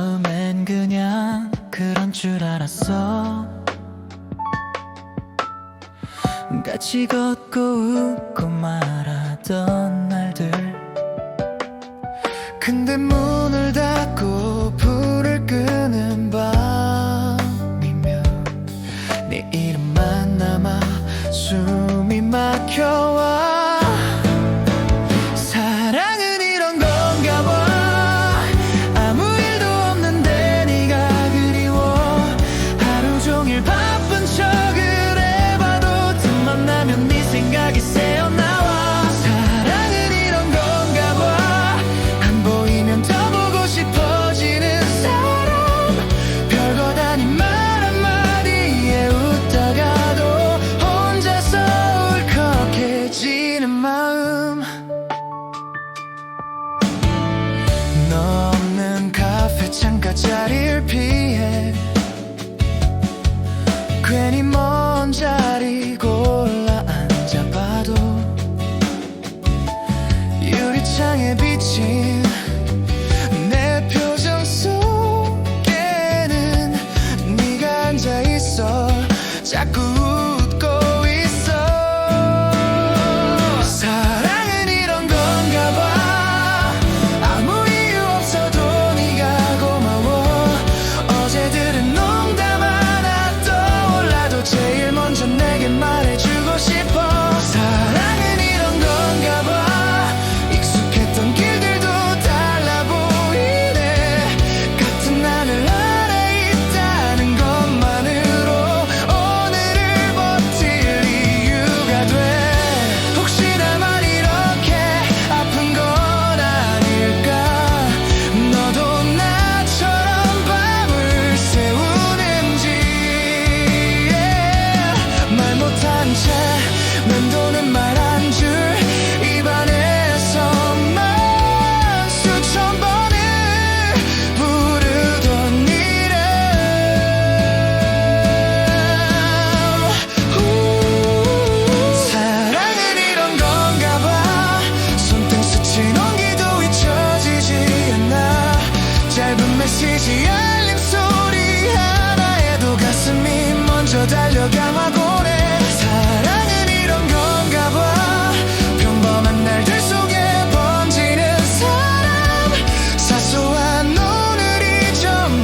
처음엔 그냥 그런 줄 알았어. 같이 걷고 웃고 말하던 날들. 근데 문을 닫고 Jack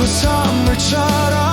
선물처럼